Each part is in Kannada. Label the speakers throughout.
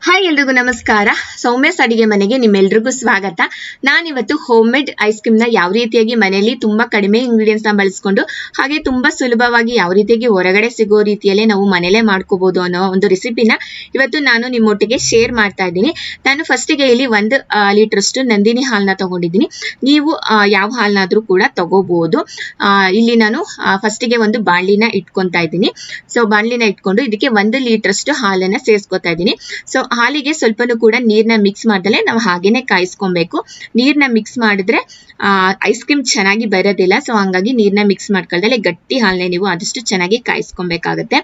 Speaker 1: ಹಾಯ್ ಎಲ್ರಿಗೂ ನಮಸ್ಕಾರ. ಸೌಮ್ಯಸ್ ಅಡಿಗೆ ಮನೆಗೆ ನಿಮ್ಮೆಲ್ರಿಗೂ ಸ್ವಾಗತ. ನಾನಿವತ್ತು ಹೋಮ್ ಮೇಡ್ ಐಸ್ ಕ್ರೀಮ್ನ ಯಾವ ರೀತಿಯಾಗಿ ಮನೆಯಲ್ಲಿ ತುಂಬಾ ಕಡಿಮೆ ಇಂಗ್ರೀಡಿಯೆಂಟ್ಸ್ನ ಬಳಸ್ಕೊಂಡು, ಹಾಗೆ ತುಂಬಾ ಸುಲಭವಾಗಿ ಯಾವ ರೀತಿಯಾಗಿ ಹೊರಗಡೆ ಸಿಗೋ ರೀತಿಯಲ್ಲೇ ನಾವು ಮನೇಲೆ ಮಾಡ್ಕೋಬಹುದು ಅನ್ನೋ ಒಂದು ರೆಸಿಪಿನ ಇವತ್ತು ನಾನು ನಿಮ್ಮೊಟ್ಟಿಗೆ ಶೇರ್ ಮಾಡ್ತಾ ಇದ್ದೀನಿ. ನಾನು ಫಸ್ಟಿಗೆ ಇಲ್ಲಿ ಒಂದು ಲೀಟರ್ ಅಷ್ಟು ನಂದಿನಿ ಹಾಲ್ನ ತಗೊಂಡಿದ್ದೀನಿ. ನೀವು ಯಾವ ಹಾಲ್ನಾದ್ರೂ ಕೂಡ ತಗೋಬಹುದು ಇಲ್ಲಿ ನಾನು ಫಸ್ಟಿಗೆ ಒಂದು ಬಾಣಲಿನ ಇಟ್ಕೊಂತಾ ಇದ್ದೀನಿ. ಸೊ ಬಾಣಲಿನ ಇಟ್ಕೊಂಡು ಇದಕ್ಕೆ ಒಂದು ಲೀಟರ್ ಅಷ್ಟು ಹಾಲನ್ನ ಸೇರಿಸ್ಕೊತಾ ಇದ್ದೀನಿ. ಸೊ ಹಾಲಿಗೆ ಸ್ವಲ್ಪನೂ ಕೂಡ ನೀರ್ನ ಮಿಕ್ಸ್ ಮಾಡ್ದಲೆ ನಾವು ಹಾಗೇನೆ ಕಾಯಿಸ್ಕೊಬೇಕು. ನೀರ್ನ ಮಿಕ್ಸ್ ಮಾಡಿದ್ರೆ ಐಸ್ ಕ್ರೀಮ್ ಚೆನ್ನಾಗಿ ಬರೋದಿಲ್ಲ. ಸೊ ಹಂಗಾಗಿ ನೀರ್ನ ಮಿಕ್ಸ್ ಮಾಡ್ಕೊಳ್ದಲೆ ಗಟ್ಟಿ ಹಾಲನ್ನೇ ನೀವು ಆದಷ್ಟು ಚೆನ್ನಾಗಿ ಕಾಯಿಸ್ಕೊಬೇಕಾಗತ್ತೆ.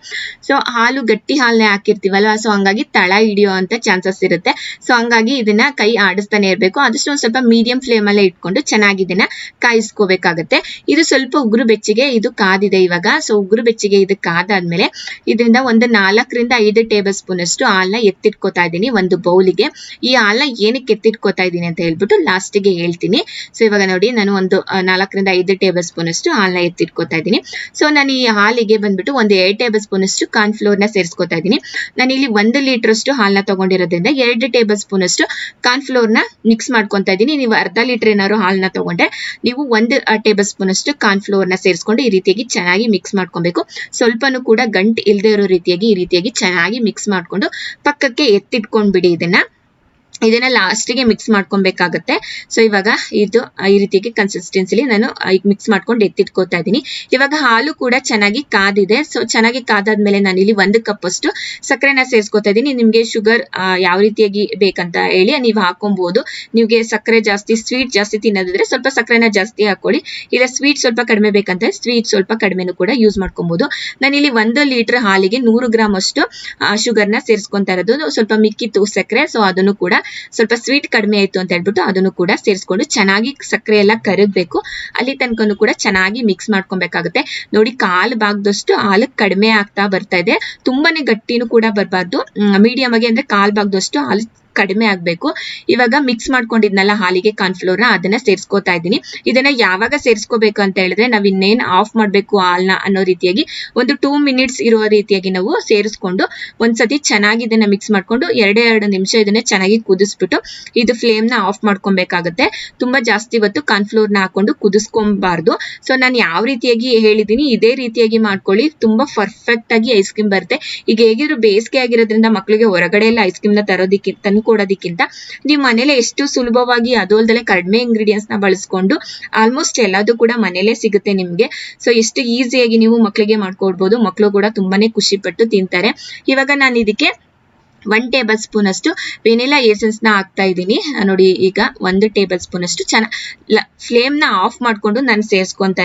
Speaker 1: ಸೊ ಹಾಲು ಗಟ್ಟಿ ಹಾಲನ್ನೇ ಹಾಕಿರ್ತೀವಲ್ವ? ಸೊ ಹಂಗಾಗಿ ತಳ ಹಿಡಿಯೋ ಅಂತ ಚಾನ್ಸಸ್ ಇರುತ್ತೆ. ಸೊ ಹಂಗಾಗಿ ಇದನ್ನ ಕೈ ಆಡಿಸ್ತಾನೆ ಇರಬೇಕು. ಆದಷ್ಟು ಒಂದ್ ಸ್ವಲ್ಪ ಮೀಡಿಯಂ ಫ್ಲೇಮ್ ಅಲ್ಲೇ ಇಟ್ಕೊಂಡು ಚೆನ್ನಾಗಿ ಇದನ್ನ ಕಾಯಿಸ್ಕೋಬೇಕಾಗತ್ತೆ. ಇದು ಸ್ವಲ್ಪ ಉಗುರು ಬೆಚ್ಚಗೆ ಇದು ಕಾದಿದೆ ಇವಾಗ. ಸೊ ಉಗುರು ಬೆಚ್ಚಿಗೆ ಇದು ಕಾದಾದ್ಮೇಲೆ, ಇದರಿಂದ ಒಂದು ನಾಲ್ಕರಿಂದ ಐದು ಟೇಬಲ್ ಸ್ಪೂನ್ ಅಷ್ಟು ಹಾಲ್ನ ಎತ್ತಿಟ್ಕೋತಾ ಇದ್ದೀನಿ, ಒಂದು ಬೌಲಿಗೆ. ಈ ಹಾಲನ್ನ ಏನಕ್ಕೆ ಎತ್ತಿಟ್ಕೋತಾ ಇದ್ದೀನಿ ಅಂತ ಹೇಳ್ಬಿಟ್ಟು ಲಾಸ್ಟಿಗೆ ಹೇಳ್ತೀನಿ. ಸೊ ಇವಾಗ ನೋಡಿ, ನಾನು ಒಂದು ನಾಲ್ಕರಿಂದ ಐದು ಟೇಬಲ್ ಸ್ಪೂನ್ ಅಷ್ಟು ಹಾಲ್ನ ಎತ್ತಿಟ್ಕೋತಾ ಇದ್ದೀನಿ. ಸೊ ನಾನು ಈ ಹಾಲಿಗೆ ಬಂದ್ಬಿಟ್ಟು ಒಂದು ಎರಡು ಟೇಬಲ್ ಸ್ಪೂನ್ ಅಷ್ಟು ಕಾರ್ನ್ ಫ್ಲೋರ್ನ ಸೇರಿಸ್ಕೋತಾ ಇದ್ದೀನಿ. ನಾನು ಇಲ್ಲಿ ಒಂದು ಲೀಟರ್ ಅಷ್ಟು ಹಾಲನ್ನ ತಗೊಂಡಿರೋದ್ರಿಂದ ಎರಡು ಟೇಬಲ್ ಸ್ಪೂನ್ ಅಷ್ಟು ಕಾರ್ನ್ ಫ್ಲೋರ್ನ ಮಿಕ್ಸ್ ಮಾಡ್ಕೊತಾ ಇದ್ದೀನಿ. ನೀವು ಅರ್ಧ ಲೀಟರ್ ಏನಾದ್ರು ಹಾಲನ್ನ ತಗೊಂಡ್ರೆ ನೀವು ಒಂದು ಟೇಬಲ್ ಸ್ಪೂನ್ ಅಷ್ಟು ಕಾರ್ನ್ ಫ್ಲೋರ್ನ ಸೇರಿಸ್ಕೊಂಡು ಈ ರೀತಿಯಾಗಿ ಚೆನ್ನಾಗಿ ಮಿಕ್ಸ್ ಮಾಡ್ಕೊಬೇಕು. ಸ್ವಲ್ಪನೂ ಕೂಡ ಗಂಟು ಇಲ್ಲದೆ ಇರೋ ರೀತಿಯಾಗಿ, ಈ ರೀತಿಯಾಗಿ ಚೆನ್ನಾಗಿ ಮಿಕ್ಸ್ ಮಾಡ್ಕೊಂಡು ಪಕ್ಕಕ್ಕೆ ಎತ್ತಿಟ್ಕೊಂಡ್ಬಿಡಿ ಇದನ್ನ. ಇದನ್ನ ಲಾಸ್ಟಿಗೆ ಮಿಕ್ಸ್ ಮಾಡ್ಕೊಬೇಕಾಗತ್ತೆ. ಸೊ ಇವಾಗ ಇದು ಈ ರೀತಿಯಾಗಿ ಕನ್ಸಿಸ್ಟೆನ್ಸಿಲಿ ನಾನು ಮಿಕ್ಸ್ ಮಾಡ್ಕೊಂಡು ಎತ್ತಿಟ್ಕೋತಾ ಇದ್ದೀನಿ. ಇವಾಗ ಹಾಲು ಕೂಡ ಚೆನ್ನಾಗಿ ಕಾದಿದೆ. ಸೊ ಚೆನ್ನಾಗಿ ಕಾದಾದ್ಮೇಲೆ ನಾನು ಇಲ್ಲಿ ಒಂದು ಕಪ್ ಅಷ್ಟು ಸಕ್ಕರೆನ ಸೇರಿಸ್ಕೊತಾ ಇದ್ದೀನಿ. ನಿಮಗೆ ಶುಗರ್ ಯಾವ ರೀತಿಯಾಗಿ ಬೇಕಂತ ಹೇಳಿ ನೀವು ಹಾಕೊಬಹುದು ನಿಮಗೆ ಸಕ್ಕರೆ ಜಾಸ್ತಿ ಸ್ವೀಟ್ ಜಾಸ್ತಿ ತಿನ್ನೋದಿದ್ರೆ ಸ್ವಲ್ಪ ಸಕ್ಕರೆನ ಜಾಸ್ತಿ ಹಾಕೊಳ್ಳಿ. ಇಲ್ಲ ಸ್ವೀಟ್ ಸ್ವಲ್ಪ ಕಡಿಮೆ ಬೇಕಂತ ಸ್ವೀಟ್ ಸ್ವಲ್ಪ ಕಡಿಮೆನೂ ಕೂಡ ಯೂಸ್ ಮಾಡ್ಕೊಬಹುದು ನಾನಿಲ್ಲಿ ಒಂದು ಲೀಟರ್ ಹಾಲಿಗೆ ನೂರು ಗ್ರಾಮ್ ಅಷ್ಟು ಶುಗರ್ನ ಸೇರಿಸ್ಕೊತಾ ಇರೋದು. ಸ್ವಲ್ಪ ಮಿಕ್ಕಿತ್ತು ಸಕ್ಕರೆ ಸೊ ಅದನ್ನು ಕೂಡ ಸ್ವಲ್ಪ ಸ್ವೀಟ್ ಕಡಿಮೆ ಆಯ್ತು ಅಂತ ಹೇಳ್ಬಿಟ್ಟು ಅದನ್ನು ಕೂಡ ಸೇರಿಸ್ಕೊಂಡು ಚೆನ್ನಾಗಿ ಸಕ್ಕರೆ ಎಲ್ಲ ಕರಗಬೇಕು. ಅಲ್ಲಿ ತನಕನೂ ಕೂಡ ಚೆನ್ನಾಗಿ ಮಿಕ್ಸ್ ಮಾಡ್ಕೊಬೇಕಾಗುತ್ತೆ. ನೋಡಿ ಕಾಲು ಭಾಗದಷ್ಟು ಹಾಲು ಕಡಿಮೆ ಆಗ್ತಾ ಬರ್ತಾ ಇದೆ. ತುಂಬಾನೇ ಗಟ್ಟಿನೂ ಕೂಡ ಬರಬಾರ್ದು. ಮೀಡಿಯಂ ಆಗಿ ಅಂದ್ರೆ ಕಾಲು ಭಾಗದಷ್ಟು ಹಾಲು ಕಡಿಮೆ ಆಗ್ಬೇಕು. ಇವಾಗ ಮಿಕ್ಸ್ ಮಾಡ್ಕೊಂಡಿದ್ನಲ್ಲ ಹಾಲಿಗೆ ಕಾರ್ನ್ಫ್ಲೋರ್ನ ಅದನ್ನ ಸೇರಿಸ್ಕೋತಾ ಇದ್ದೀನಿ. ಇದನ್ನ ಯಾವಾಗ ಸೇರಿಸ್ಕೋಬೇಕು ಅಂತ ಹೇಳಿದ್ರೆ ನಾವ್ ಇನ್ನೇನ್ ಆಫ್ ಮಾಡಬೇಕು ಹಾಲ್ನ ಅನ್ನೋ ರೀತಿಯಾಗಿ ಒಂದು ಟೂ ಮಿನಿಟ್ಸ್ ಇರುವ ರೀತಿಯಾಗಿ ನಾವು ಸೇರಿಸ್ಕೊಂಡು ಒಂದ್ಸತಿ ಚೆನ್ನಾಗಿ ಇದನ್ನ ಮಿಕ್ಸ್ ಮಾಡ್ಕೊಂಡು ಎರಡೇ ಎರಡು ನಿಮಿಷ ಇದನ್ನ ಚೆನ್ನಾಗಿ ಕುದಿಸ್ಬಿಟ್ಟು ಇದು ಫ್ಲೇಮ್ನ ಆಫ್ ಮಾಡ್ಕೊಬೇಕಾಗುತ್ತೆ. ತುಂಬಾ ಜಾಸ್ತಿ ಹೊತ್ತು ಕಾರ್ನ್ಫ್ಲೋರ್ನ ಹಾಕೊಂಡು ಕುದಿಸ್ಕೊಬಾರ್ದು. ಸೊ ನಾನು ಯಾವ ರೀತಿಯಾಗಿ ಹೇಳಿದೀನಿ ಇದೇ ರೀತಿಯಾಗಿ ಮಾಡ್ಕೊಳ್ಳಿ. ತುಂಬಾ ಪರ್ಫೆಕ್ಟ್ ಆಗಿ ಐಸ್ ಕ್ರೀಮ್ ಬರುತ್ತೆ. ಈಗ ಹೇಗಿದ್ರು ಬೇಸಿಗೆ ಆಗಿರೋದ್ರಿಂದ ಮಕ್ಕಳಿಗೆ ಹೊರಗಡೆ ಎಲ್ಲ ಐಸ್ ಕ್ರೀಮ್ನ ತರೋದಿಕ್ಕೆ ತಂದು ಕೊಡೋದಕ್ಕಿಂತ ನೀವು ಮನೇಲೆ ಎಷ್ಟು ಸುಲಭವಾಗಿ ಅದು ಅಲ್ದಲೆ ಕಡಿಮೆ ನ ಬಳಸ್ಕೊಂಡು ಆಲ್ಮೋಸ್ಟ್ ಎಲ್ಲದೂ ಕೂಡ ಮನೇಲೆ ಸಿಗುತ್ತೆ ನಿಮ್ಗೆ. ಸೊ ಎಷ್ಟು ಈಸಿಯಾಗಿ ನೀವು ಮಕ್ಕಳಿಗೆ ಮಾಡ್ಕೊಡ್ಬೋದು. ಮಕ್ಕಳು ಕೂಡ ತುಂಬಾನೇ ಖುಷಿ ಪಟ್ಟು ತಿಂತಾರೆ. ಇವಾಗ ನಾನು ಇದಕ್ಕೆ ಒನ್ ಟೇಬಲ್ ಸ್ಪೂನ್ ಅಷ್ಟು ವೆನಿಲಾ ಎಸೆನ್ಸ್ನ ಹಾಕ್ತಾ ಇದ್ದೀನಿ. ನೋಡಿ, ಈಗ ಒಂದು ಟೇಬಲ್ ಸ್ಪೂನ್ ಅಷ್ಟು ಚೆನ್ನಾಗಿ ಫ್ಲೇಮ್ನ ಆಫ್ ಮಾಡ್ಕೊಂಡು ನಾನು ಸೇರಿಸ್ಕೊತಾ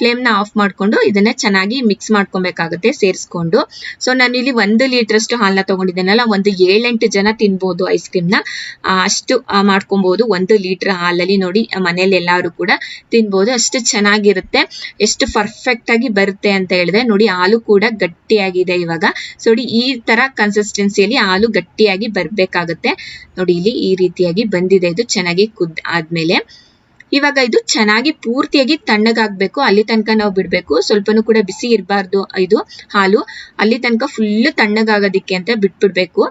Speaker 1: ಫ್ಲೇಮ್ನ ಆಫ್ ಮಾಡ್ಕೊಂಡು ಇದನ್ನ ಚೆನ್ನಾಗಿ ಮಿಕ್ಸ್ ಮಾಡ್ಕೊಬೇಕಾಗುತ್ತೆ ಸೇರಿಸ್ಕೊಂಡು. ಸೊ ನಾನು ಇಲ್ಲಿ ಒಂದು ಲೀಟರ್ ಅಷ್ಟು ಹಾಲನ್ನ ತಗೊಂಡಿದ್ದೇನಲ್ಲ, ಒಂದು ಏಳೆಂಟು ಜನ ತಿನ್ಬೋದು ಐಸ್ ಕ್ರೀಮ್ನ. ಅಷ್ಟು ಮಾಡ್ಕೊಬಹುದು ಒಂದು ಲೀಟರ್ ಹಾಲಲ್ಲಿ ನೋಡಿ ಮನೇಲಿ ಎಲ್ಲರೂ ಕೂಡ ತಿನ್ಬೋದು. ಅಷ್ಟು ಚೆನ್ನಾಗಿರುತ್ತೆ. ಎಷ್ಟು ಪರ್ಫೆಕ್ಟ್ ಆಗಿ ಬರುತ್ತೆ ಅಂತ ಹೇಳಿದ್ರೆ, ನೋಡಿ, ಹಾಲು ಕೂಡ ಗಟ್ಟಿಯಾಗಿದೆ ಇವಾಗ. ಸೊ ಈ ತರ ಕನ್ಸಿಸ್ಟೆನ್ಸಿಯಲ್ಲಿ ಹಾಲು ಗಟ್ಟಿಯಾಗಿ ಬರ್ಬೇಕಾಗತ್ತೆ. ನೋಡಿ, ಇಲ್ಲಿ ಈ ರೀತಿಯಾಗಿ ಬಂದಿದೆ. ಇದು ಚೆನ್ನಾಗಿ ಕುದ್ ಆದ್ಮೇಲೆ ಇವಾಗ ಇದು ಚೆನ್ನಾಗಿ ಪೂರ್ತಿಯಾಗಿ ತಣ್ಣಗಾಗ್ಬೇಕು. ಅಲ್ಲಿ ತನಕ ನಾವು ಬಿಡ್ಬೇಕು. ಸ್ವಲ್ಪನೂ ಕೂಡ ಬಿಸಿ ಇರಬಾರ್ದು ಇದು ಹಾಲು. ಅಲ್ಲಿ ತನಕ ಫುಲ್ ತಣ್ಣಗಾಗೋದಿಕ್ಕೆ ಅಂತ ಬಿಟ್ಬಿಡ್ಬೇಕು.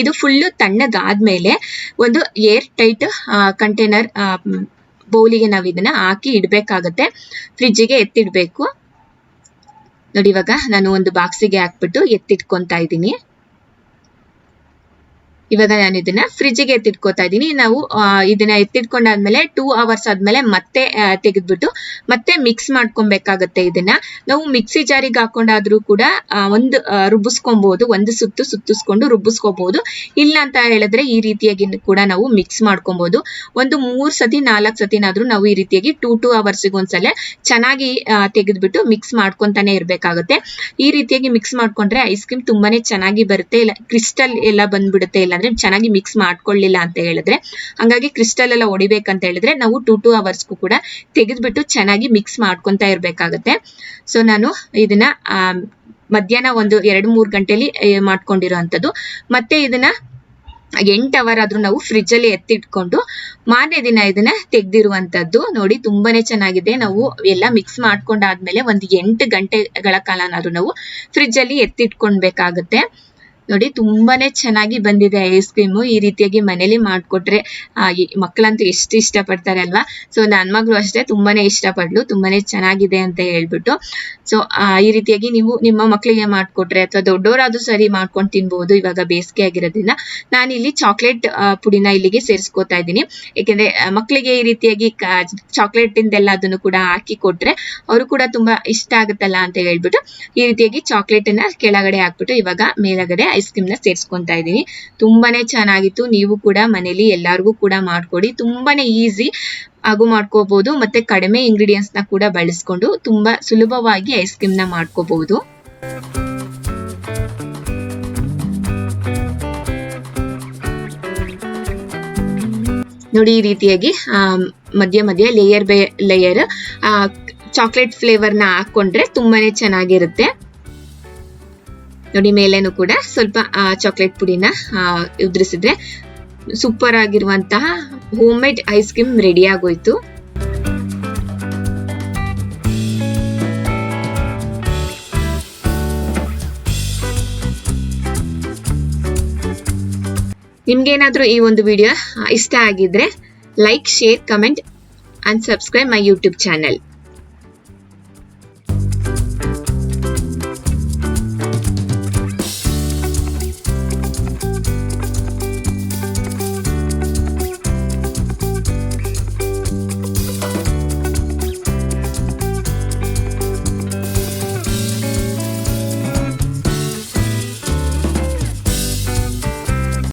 Speaker 1: ಇದು ಫುಲ್ಲು ತಣ್ಣಗಾದ್ಮೇಲೆ ಒಂದು ಏರ್ ಟೈಟ್ ಕಂಟೈನರ್ ಬೌಲಿಗೆ ನಾವು ಇದನ್ನ ಹಾಕಿ ಇಡ್ಬೇಕಾಗತ್ತೆ. ಫ್ರಿಜ್ಜಿಗೆ ಎತ್ತಿಡ್ಬೇಕು. ನೋಡಿ, ಇವಾಗ ನಾನು ಒಂದು ಬಾಕ್ಸಿಗೆ ಹಾಕ್ಬಿಟ್ಟು ಎತ್ತಿಟ್ಕೊತಾ ಇದ್ದೀನಿ. ಇವಾಗ ನಾನು ಇದನ್ನ ಫ್ರಿಜ್ಗೆ ಎತ್ತಿಟ್ಕೋತಾ ಇದ್ದೀನಿ. ನಾವು ಇದನ್ನ ಎತ್ತಿಟ್ಕೊಂಡಾದ್ಮೇಲೆ ಟೂ ಅವರ್ಸ್ ಆದ್ಮೇಲೆ ಮತ್ತೆ ತೆಗೆದ್ಬಿಟ್ಟು ಮತ್ತೆ ಮಿಕ್ಸ್ ಮಾಡ್ಕೊಬೇಕಾಗತ್ತೆ ಇದನ್ನ. ನಾವು ಮಿಕ್ಸಿ ಜಾರಿಗೆ ಹಾಕೊಂಡಾದ್ರೂ ಕೂಡ ಒಂದು ರುಬ್ಬಿಸ್ಕೊಬಹುದು ಒಂದು ಸುತ್ತು ಸುತ್ತಿಸ್ಕೊಂಡು ರುಬ್ಬಿಸ್ಕೋಬಹುದು ಇಲ್ಲ ಅಂತ ಹೇಳಿದ್ರೆ ಈ ರೀತಿಯಾಗಿ ಕೂಡ ನಾವು ಮಿಕ್ಸ್ ಮಾಡ್ಕೊಬಹುದು ಒಂದು ಮೂರ್ ಸತಿ, ನಾಲ್ಕು ಸತಿನಾದ್ರೂ ನಾವು ಈ ರೀತಿಯಾಗಿ ಟೂ ಟೂ ಅವರ್ಸ್ಗೆ ಒಂದ್ಸಲ ಚೆನ್ನಾಗಿ ತೆಗೆದ್ಬಿಟ್ಟು ಮಿಕ್ಸ್ ಮಾಡ್ಕೊಂತಾನೆ ಇರಬೇಕಾಗುತ್ತೆ. ಈ ರೀತಿಯಾಗಿ ಮಿಕ್ಸ್ ಮಾಡ್ಕೊಂಡ್ರೆ ಐಸ್ ಕ್ರೀಮ್ ತುಂಬಾನೇ ಚೆನ್ನಾಗಿ ಬರುತ್ತೆ. ಇಲ್ಲ ಕ್ರಿಸ್ಟಲ್ ಎಲ್ಲ ಬಂದ್ಬಿಡುತ್ತೆ, ಇಲ್ಲ ಅಂದ್ರೆ ಚೆನ್ನಾಗಿ ಮಿಕ್ಸ್ ಮಾಡ್ಕೊಳ್ಳಿಲ್ಲ ಅಂತ ಹೇಳಿದ್ರೆ, ಹಂಗಾಗಿ ಕ್ರಿಸ್ಟಲ್ ಎಲ್ಲ ಹೊಡಿಬೇಕಂತ ಹೇಳಿದ್ರೆ ನಾವು ಟೂ ಟೂ ಅವರ್ಸ್ಗೂ ಕೂಡ ತೆಗೆದ್ಬಿಟ್ಟು ಚೆನ್ನಾಗಿ ಮಿಕ್ಸ್ ಮಾಡ್ಕೊತಾ ಇರ್ಬೇಕಾಗತ್ತೆ. ಸೊ ನಾನು ಇದನ್ನ ಮಧ್ಯಾಹ್ನ ಒಂದು ಎರಡು, ಮೂರು ಗಂಟೆಲಿ ಮಾಡ್ಕೊಂಡಿರೋ ಅಂಥದ್ದು ಮತ್ತೆ ಇದನ್ನ ಎಂಟು ಅವರ್ ಆದ್ರೂ ನಾವು ಫ್ರಿಜ್ ಅಲ್ಲಿ ಎತ್ತಿಟ್ಕೊಂಡು ಮಾರನೇ ದಿನ ಇದನ್ನ ತೆಗ್ದಿರುವಂತದ್ದು ನೋಡಿ ತುಂಬಾನೇ ಚೆನ್ನಾಗಿದೆ. ನಾವು ಎಲ್ಲ ಮಿಕ್ಸ್ ಮಾಡ್ಕೊಂಡಾದ್ಮೇಲೆ ಒಂದು ಎಂಟು ಗಂಟೆಗಳ ಕಾಲನಾದ್ರೂ ನಾವು ಫ್ರಿಜ್ ಅಲ್ಲಿ ಎತ್ತಿಟ್ಕೊಳ್ಬೇಕಾಗತ್ತೆ. ನೋಡಿ, ತುಂಬಾನೇ ಚೆನ್ನಾಗಿ ಬಂದಿದೆ ಐಸ್ ಕ್ರೀಮು ಈ ರೀತಿಯಾಗಿ ಮನೇಲಿ ಮಾಡ್ಕೊಟ್ರೆ ಮಕ್ಕಳಂತೂ ಎಷ್ಟು ಇಷ್ಟಪಡ್ತಾರೆ ಅಲ್ವಾ? ಸೊ ನನ್ನ ಮಗಳು ಅಷ್ಟೇ ತುಂಬಾನೇ ಇಷ್ಟಪಡ್ಲು, ತುಂಬಾನೇ ಚೆನ್ನಾಗಿದೆ ಅಂತ ಹೇಳ್ಬಿಟ್ಟು. ಸೊ ಈ ರೀತಿಯಾಗಿ ನೀವು ನಿಮ್ಮ ಮಕ್ಕಳಿಗೆ ಮಾಡ್ಕೊಟ್ರೆ ಅಥವಾ ದೊಡ್ಡವರಾದ್ರೂ ಸರಿ ಮಾಡ್ಕೊಂಡು ತಿನ್ಬಹುದು ಇವಾಗ ಬೇಸಿಗೆ ಆಗಿರೋದ್ರಿಂದ ನಾನು ಇಲ್ಲಿ ಚಾಕ್ಲೇಟ್ ಪುಡಿನ ಇಲ್ಲಿಗೆ ಸೇರಿಸ್ಕೊತಾ ಇದ್ದೀನಿ. ಏಕೆಂದ್ರೆ ಮಕ್ಕಳಿಗೆ ಈ ರೀತಿಯಾಗಿ ಚಾಕ್ಲೇಟ್ ಇಂದೆಲ್ಲ ಅದನ್ನು ಕೂಡ ಹಾಕಿ ಕೊಟ್ರೆ ಅವರು ಕೂಡ ತುಂಬಾ ಇಷ್ಟ ಆಗುತ್ತಲ್ಲ ಅಂತ ಹೇಳ್ಬಿಟ್ಟು, ಈ ರೀತಿಯಾಗಿ ಚಾಕ್ಲೇಟ್ ಅನ್ನ ಕೆಳಗಡೆ ಹಾಕ್ಬಿಟ್ಟು ಇವಾಗ ಮೇಲಗಡೆ ಐಸ್ ಕ್ರೀಮ್ನ ಸೇರಿಸ್ಕೊಂತಾ ಇದ್ದೀನಿ. ತುಂಬಾನೇ ಚೆನ್ನಾಗಿತ್ತು. ನೀವು ಕೂಡ ಮನೇಲಿ ಎಲ್ಲರಿಗೂ ಕೂಡ ಮಾಡ್ಕೊಡಿ. ತುಂಬಾನೇ ಈಸಿ ಹಾಗೂ ಮಾಡ್ಕೋಬಹುದು ಮತ್ತೆ ಕಡಿಮೆ ಇಂಗ್ರೀಡಿಯೆಂಟ್ಸ್ನ ಕೂಡ ಬಳಸ್ಕೊಂಡು ತುಂಬಾ ಸುಲಭವಾಗಿ ಐಸ್ ಕ್ರೀಮ್ನ ಮಾಡ್ಕೋಬಹುದು ನೋಡಿ ಈ ರೀತಿಯಾಗಿ ಮಧ್ಯ ಮಧ್ಯ ಲೇಯರ್ ಬೈ ಲೇಯರ್ ಚಾಕ್ಲೇಟ್ ಫ್ಲೇವರ್ನ ಹಾಕೊಂಡ್ರೆ ತುಂಬಾನೇ ಚೆನ್ನಾಗಿರುತ್ತೆ. ನೋಡಿ, ಮೇಲೇನು ಕೂಡ ಸ್ವಲ್ಪ ಚಾಕ್ಲೇಟ್ ಪುಡಿನ ಉದ್ರಿಸಿದ್ರೆ ಸೂಪರ್ ಆಗಿರುವಂತಹ home made ice cream ready ಆಗೋಯ್ತು. ನಿಮ್ಗೇನಾದ್ರೂ ಈ ಒಂದು ವಿಡಿಯೋ ಇಷ್ಟ ಆಗಿದ್ರೆ like share comment and subscribe my YouTube channel